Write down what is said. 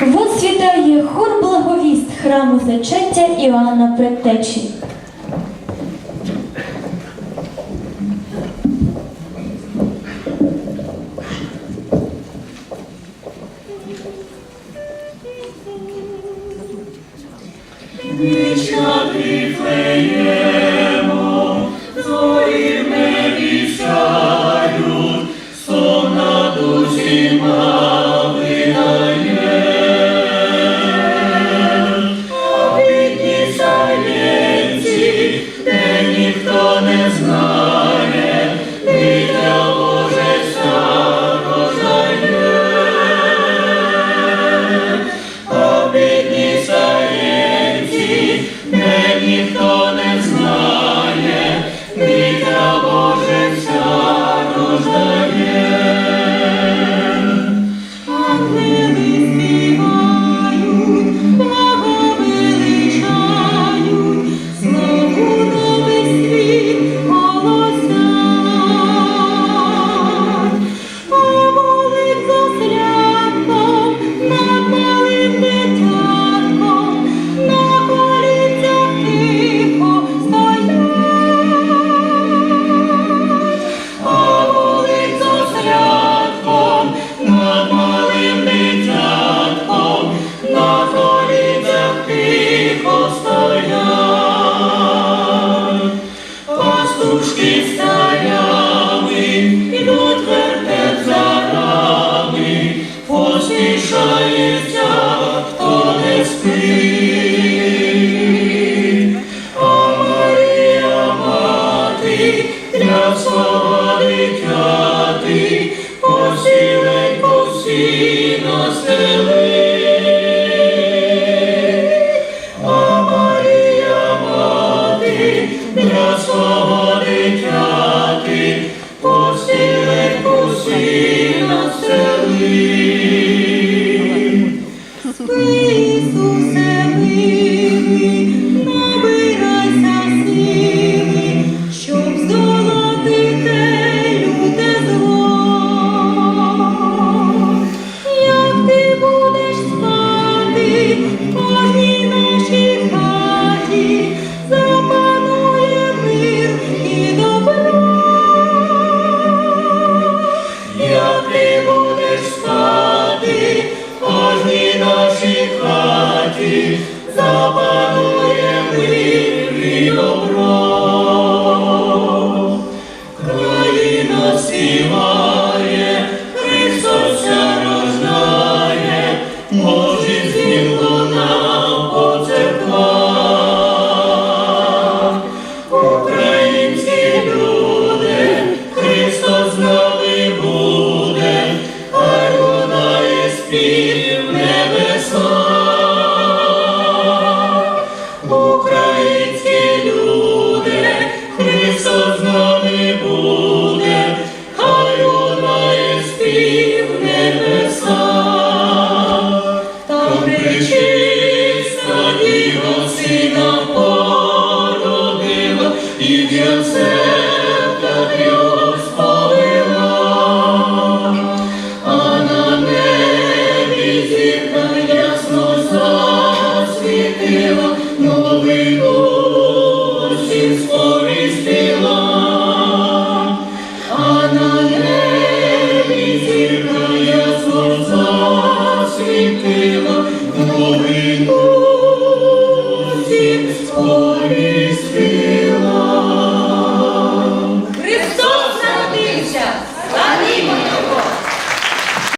Возвітає хор благовіст храму зачаття Іоанна Предтечі. Вічна над Віфлеємом, зорі Душки з царями, за рами, поспішається, хто не спить. А для свого дитяти, посілень по всі настели. Для свого світ запанує мир і добро. Країна сіла.